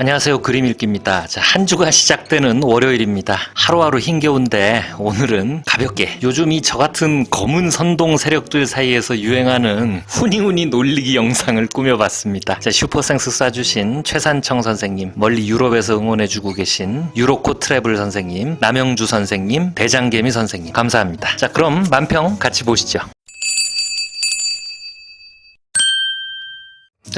안녕하세요. 그림 읽기입니다. 자, 한 주가 시작되는 월요일입니다. 하루하루 힘겨운데 오늘은 가볍게 요즘 이 저 같은 검은 선동 세력들 사이에서 유행하는 후니후니 놀리기 영상을 꾸며봤습니다. 자, 슈퍼생스 쏴주신 최산청 선생님, 멀리 유럽에서 응원해주고 계신 유로코 트래블 선생님, 남영주 선생님, 대장개미 선생님, 감사합니다. 자, 그럼 만평 같이 보시죠.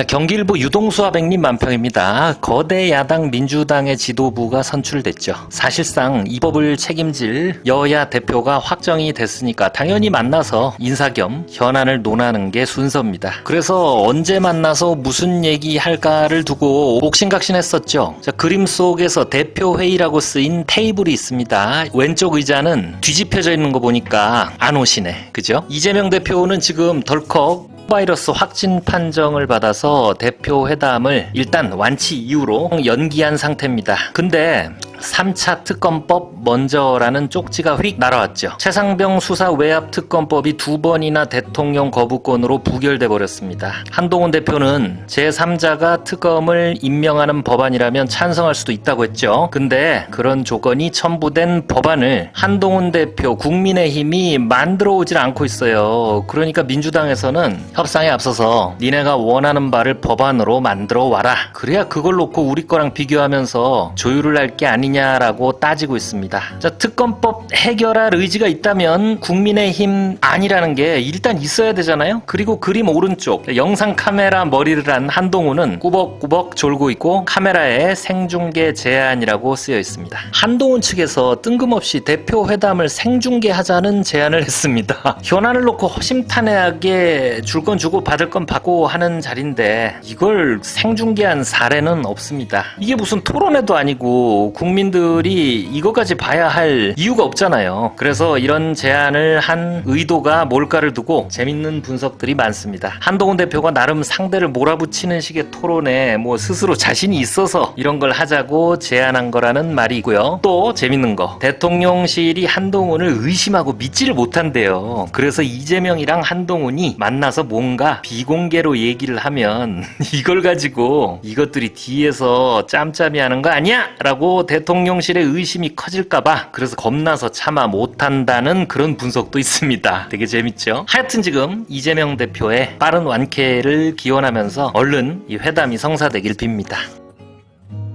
자, 경기일보 유동수 하백님 만평입니다. 거대 야당 민주당의 지도부가 선출됐죠. 사실상 이 법을 책임질 여야 대표가 확정이 됐으니까 당연히 만나서 인사 겸 현안을 논하는 게 순서입니다. 그래서 언제 만나서 무슨 얘기 할까를 두고 옥신각신했었죠. 자, 그림 속에서 대표 회의라고 쓰인 테이블이 있습니다. 왼쪽 의자는 뒤집혀져 있는 거 보니까 안 오시네. 그죠? 이재명 대표는 지금 덜컥 바이러스 확진 판정을 받아서 대표 회담을 일단 완치 이후로 연기한 상태입니다. 근데 3차 특검법 먼저라는 쪽지가 휙 날아왔죠. 최상병 수사 외압 특검법이 두 번이나 대통령 거부권으로 부결돼 버렸습니다. 한동훈 대표는 제3자가 특검을 임명하는 법안이라면 찬성할 수도 있다고 했죠. 근데 그런 조건이 첨부된 법안을 한동훈 대표 국민의힘이 만들어 오질 않고 있어요. 그러니까 민주당에서는 협상에 앞서서 니네가 원하는 바를 법안으로 만들어 와라. 그래야 그걸 놓고 우리 거랑 비교하면서 조율을 할 게 아 니냐라고 따지고 있습니다. 자, 특검법 해결할 의지가 있다면 국민의힘 아니라는 게 일단 있어야 되잖아요. 그리고 그림 오른쪽 영상 카메라 머리를 한 한동훈은 꾸벅꾸벅 졸고 있고 카메라에 생중계 제한이라고 쓰여 있습니다. 한동훈 측에서 뜬금없이 대표 회담을 생중계하자는 제안을 했습니다. 현안을 놓고 허심탄회하게 줄 건 주고 받을 건 받고 하는 자리인데 이걸 생중계한 사례는 없습니다. 이게 무슨 토론회도 아니고 국민 들이 이거까지 봐야 할 이유가 없잖아요. 그래서 이런 제안을 한 의도가 뭘까를 두고 재밌는 분석들이 많습니다. 한동훈 대표가 나름 상대를 몰아붙이는 식의 토론에 뭐 스스로 자신이 있어서 이런 걸 하자고 제안한 거라는 말이고요. 또 재밌는 거 대통령실이 한동훈을 의심하고 믿지를 못한대요. 그래서 이재명이랑 한동훈이 만나서 뭔가 비공개로 얘기를 하면 이걸 가지고 이것들이 뒤에서 짬짬이 하는 거 아니야? 라고 대통령 실의 의심이 커질까봐 그래서 겁나서 참아 못한다는 그런 분석도 있습니다. 되게 재밌죠? 하여튼 지금 이재명 대표의 빠른 완쾌를 기원하면서 얼른 이 회담이 성사되길 빕니다.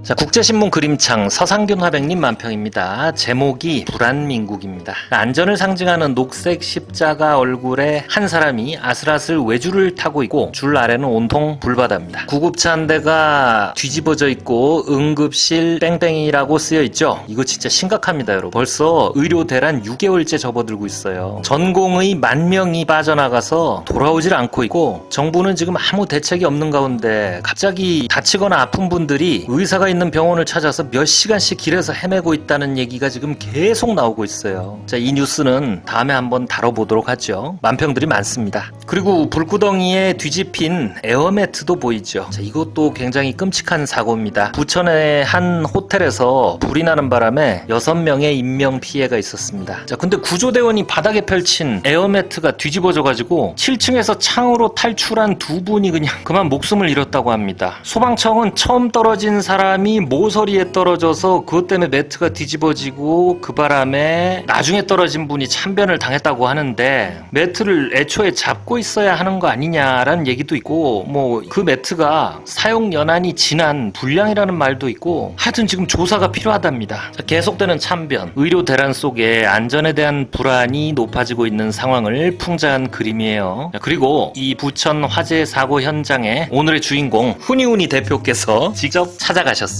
자, 국제신문 그림창 서상균 화백님 만평입니다. 제목이 불안민국입니다. 안전을 상징하는 녹색 십자가 얼굴에 한 사람이 아슬아슬 외줄을 타고 있고 줄 아래는 온통 불바다입니다. 구급차 한 대가 뒤집어져 있고 응급실 뺑뺑이라고 쓰여 있죠. 이거 진짜 심각합니다, 여러분. 벌써 의료 대란 6개월째 접어들고 있어요. 전공의 만 명이 빠져나가서 돌아오질 않고 있고 정부는 지금 아무 대책이 없는 가운데 갑자기 다치거나 아픈 분들이 의사가 병원을 찾아서 몇 시간씩 길에서 헤매고 있다는 얘기가 지금 계속 나오고 있어요. 자, 이 뉴스는 다음에 한번 다뤄보도록 하죠. 만평들이 많습니다. 그리고 불구덩이에 뒤집힌 에어매트도 보이죠. 자, 이것도 굉장히 끔찍한 사고입니다. 부천의 한 호텔에서 불이 나는 바람에 6명의 인명 피해가 있었습니다. 자, 근데 구조대원이 바닥에 펼친 에어매트가 뒤집어져 가지고 7층에서 창으로 탈출한 두 분이 그냥 그만 목숨을 잃었다고 합니다. 소방청은 처음 떨어진 사람이 모서리에 떨어져서 그것 때문에 매트가 뒤집어지고 그 바람에 나중에 떨어진 분이 참변을 당했다고 하는데 매트를 애초에 잡고 있어야 하는 거 아니냐라는 얘기도 있고 뭐 그 매트가 사용 연한이 지난 불량이라는 말도 있고 하여튼 지금 조사가 필요하답니다. 자, 계속되는 참변, 의료 대란 속에 안전에 대한 불안이 높아지고 있는 상황을 풍자한 그림이에요. 자, 그리고 이 부천 화재 사고 현장에 오늘의 주인공 훈이훈이 대표께서 직접 찾아가셨습니다.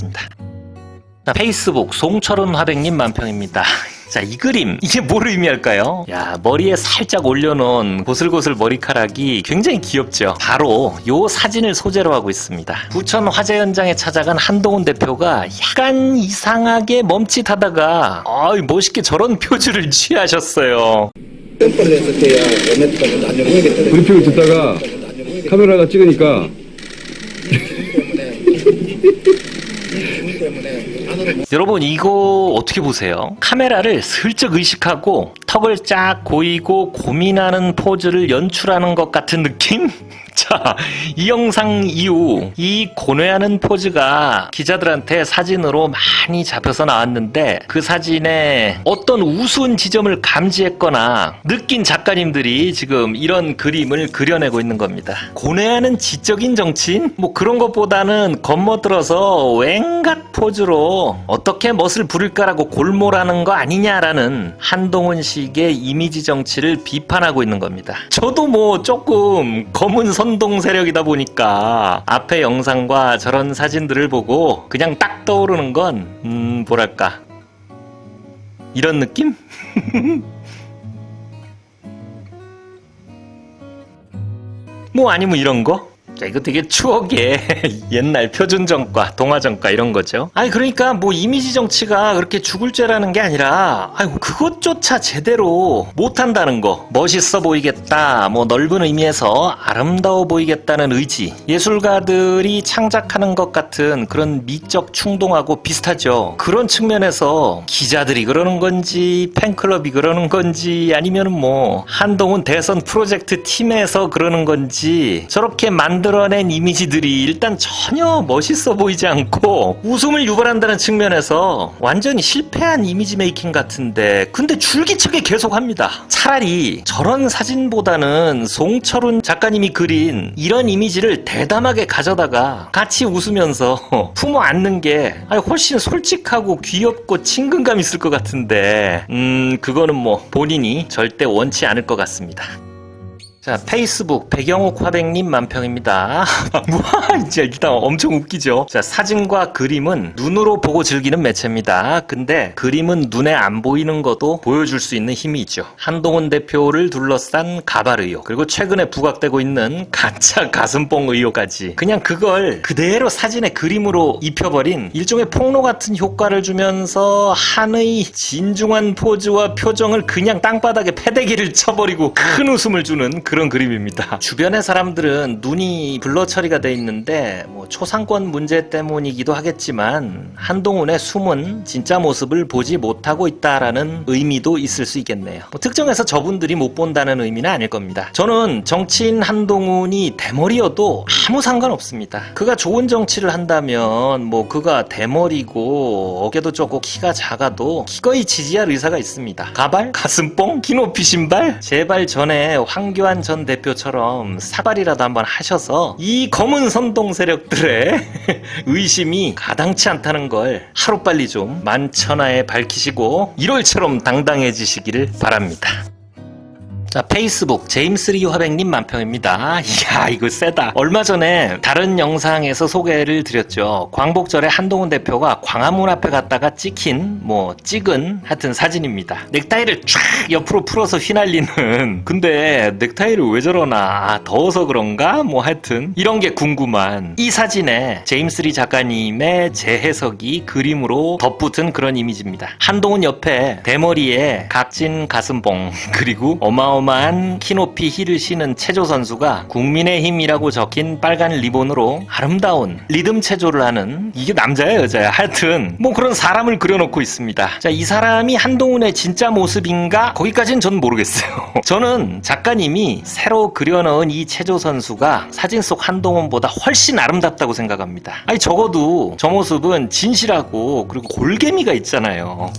자, 페이스북 송철은 화백님 만평입니다. 자, 이 그림, 이게 뭘 의미할까요? 야, 머리에 살짝 올려놓은 고슬고슬 머리카락이 굉장히 귀엽죠? 바로 요 사진을 소재로 하고 있습니다. 부천 화재 현장에 찾아간 한동훈 대표가 약간 이상하게 멈칫하다가, 아이, 멋있게 저런 표주를 취하셨어요. 브리핑을 듣다가 카메라가 찍으니까 여러분 이거 어떻게 보세요? 카메라를 슬쩍 의식하고 턱을 쫙 고이고 고민하는 포즈를 연출하는 것 같은 느낌? 자, 이 영상 이후 이 고뇌하는 포즈가 기자들한테 사진으로 많이 잡혀서 나왔는데 그 사진에 어떤 우스운 지점을 감지했거나 느낀 작가님들이 지금 이런 그림을 그려내고 있는 겁니다. 고뇌하는 지적인 정치인? 뭐 그런 것보다는 겉멋들어서 웽갓 포즈로 어떻게 멋을 부릴까라고 골몰하는 거 아니냐라는 한동훈 식의 이미지 정치를 비판하고 있는 겁니다. 저도 뭐 조금 검은 선동 세력이다 보니까 앞에 영상과 저런 사진들을 보고 그냥 딱 떠오르는 건, 음, 뭐랄까. 이런 느낌? 뭐 아니면 이런 거? 자, 이거 되게 추억의 옛날 표준정과, 동화정과 이런 거죠. 아니, 그러니까 뭐 이미지 정치가 그렇게 죽을 죄라는 게 아니라, 아이 그것조차 제대로 못한다는 거. 멋있어 보이겠다, 뭐 넓은 의미에서 아름다워 보이겠다는 의지. 예술가들이 창작하는 것 같은 그런 미적 충동하고 비슷하죠. 그런 측면에서 기자들이 그러는 건지, 팬클럽이 그러는 건지, 아니면 뭐, 한동훈 대선 프로젝트 팀에서 그러는 건지, 저렇게 만 들어낸 이미지들이 일단 전혀 멋있어 보이지 않고 웃음을 유발한다는 측면에서 완전히 실패한 이미지 메이킹 같은데 근데 줄기차게 계속합니다. 차라리 저런 사진보다는 송철훈 작가님이 그린 이런 이미지를 대담하게 가져다가 같이 웃으면서 품어 안는 게 훨씬 솔직하고 귀엽고 친근감 있을 것 같은데 음 그거는 뭐 본인이 절대 원치 않을 것 같습니다. 자, 페이스북 배경옥 화백님 만평입니다. 와, 진짜 일단 엄청 웃기죠. 자, 사진과 그림은 눈으로 보고 즐기는 매체입니다. 근데 그림은 눈에 안 보이는 것도 보여줄 수 있는 힘이 있죠. 한동훈 대표를 둘러싼 가발 의혹, 그리고 최근에 부각되고 있는 가짜 가슴뽕 의혹까지. 그냥 그걸 그대로 사진의 그림으로 입혀버린 일종의 폭로 같은 효과를 주면서 한의 진중한 포즈와 표정을 그냥 땅바닥에 패대기를 쳐버리고 큰 웃음을 주는 그런 그림입니다. 주변의 사람들은 눈이 블러 처리가 돼 있는데 뭐 초상권 문제 때문이기도 하겠지만 한동훈의 숨은 진짜 모습을 보지 못하고 있다라는 의미도 있을 수 있겠네요. 뭐 특정해서 저분들이 못 본다는 의미는 아닐 겁니다. 저는 정치인 한동훈이 대머리여도 아무 상관없습니다. 그가 좋은 정치를 한다면 뭐 그가 대머리고 어깨도 좁고 키가 작아도 기꺼이 지지할 의사가 있습니다. 가발? 가슴뽕? 키 높이 신발? 제발 전에 황교안 전 대표처럼 사발이라도 한번 하셔서 이 검은 선동 세력들의 의심이 가당치 않다는 걸 하루빨리 좀 만천하에 밝히시고 1월처럼 당당해지시기를 바랍니다. 자, 페이스북 제임스 리 화백님 만평입니다. 이야, 이거 세다. 얼마 전에 다른 영상에서 소개를 드렸죠. 광복절에 한동훈 대표가 광화문 앞에 갔다가 찍힌, 뭐, 찍은, 하여튼 사진입니다. 넥타이를 쫙 옆으로 풀어서 휘날리는. 근데 넥타이를 왜 저러나? 아, 더워서 그런가? 뭐, 하여튼. 이런 게 궁금한. 이 사진에 제임스 리 작가님의 재해석이 그림으로 덧붙은 그런 이미지입니다. 한동훈 옆에 대머리에 각진 가슴뽕, 그리고 어마어마 한 키높이 힐을 신은 체조 선수가 국민의힘이라고 적힌 빨간 리본으로 아름다운 리듬 체조를 하는 이게 남자야 여자야 하여튼 뭐 그런 사람을 그려놓고 있습니다. 자 이 사람이 한동훈의 진짜 모습인가 거기까지는 전 모르겠어요. 저는 작가님이 새로 그려넣은 이 체조 선수가 사진 속 한동훈보다 훨씬 아름답다고 생각합니다. 아니 적어도 저 모습은 진실하고 그리고 골개미가 있잖아요.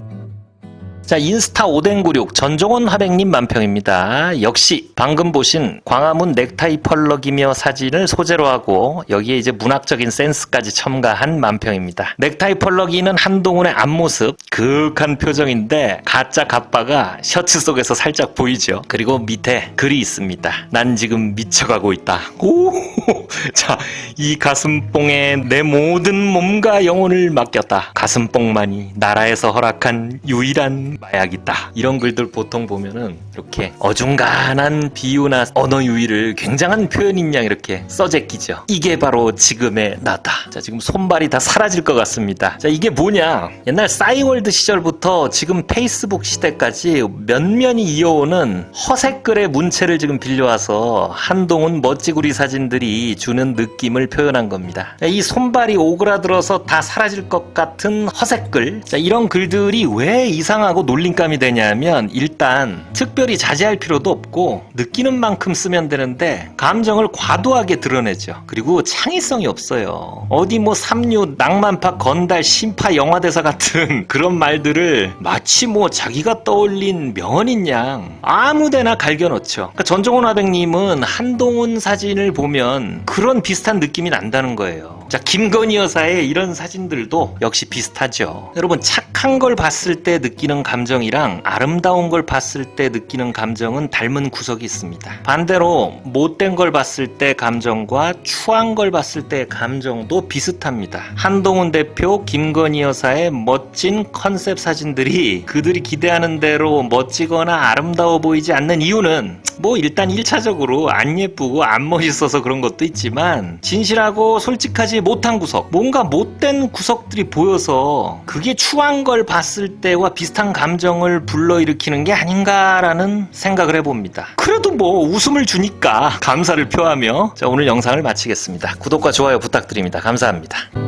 자, 인스타 오뎅구육 전종원 화백님 만평입니다. 역시 방금 보신 광화문 넥타이 펄럭이며 사진을 소재로 하고 여기에 이제 문학적인 센스까지 첨가한 만평입니다. 넥타이 펄럭이는 한동훈의 앞모습, 그윽한 표정인데 가짜 갑바가 셔츠 속에서 살짝 보이죠. 그리고 밑에 글이 있습니다. 난 지금 미쳐가고 있다. 오, 자, 이 가슴뽕에 내 모든 몸과 영혼을 맡겼다. 가슴뽕만이 나라에서 허락한 유일한 마약이다. 이런 글들 보통 보면은 이렇게 어중간한 비유나 언어 유희를 굉장한 표현인 양 이렇게 써제끼죠. 이게 바로 지금의 나다. 자, 지금 손발이 다 사라질 것 같습니다. 자, 이게 뭐냐? 옛날 싸이월드 시절부터 지금 페이스북 시대까지 면면이 이어오는 허세글의 문체를 지금 빌려와서 한동훈 멋지구리 사진들이 주는 느낌을 표현한 겁니다. 자, 이 손발이 오그라들어서 다 사라질 것 같은 허세글. 자, 이런 글들이 왜 이상하고 놀림감이 되냐면 일단 특별히 자제할 필요도 없고 느끼는 만큼 쓰면 되는데 감정을 과도하게 드러내죠. 그리고 창의성이 없어요. 어디 뭐 삼류, 낭만파, 건달, 심파, 영화대사 같은 그런 말들을 마치 뭐 자기가 떠올린 명언인 양 아무데나 갈겨놓죠. 그러니까 전종원 화백님은 한동훈 사진을 보면 그런 비슷한 느낌이 난다는 거예요. 자, 김건희 여사의 이런 사진들도 역시 비슷하죠. 여러분, 착한 걸 봤을 때 느끼는 감정이랑 아름다운 걸 봤을 때 느끼는 감정은 닮은 구석이 있습니다. 반대로 못된 걸 봤을 때 감정과 추한 걸 봤을 때 감정도 비슷합니다. 한동훈 대표, 김건희 여사의 멋진 컨셉 사진들이 그들이 기대하는 대로 멋지거나 아름다워 보이지 않는 이유는 뭐 일단 1차적으로 안 예쁘고 안 멋있어서 그런 것도 있지만 진실하고 솔직 하지 못한 구석 뭔가 못된 구석들이 보여서 그게 추한 걸 봤을 때와 비슷한 감정을 불러일으키는 게 아닌가라는 생각을 해봅니다. 그래도 뭐 웃음을 주니까 감사를 표하며 자 오늘 영상을 마치겠습니다. 구독과 좋아요 부탁드립니다. 감사합니다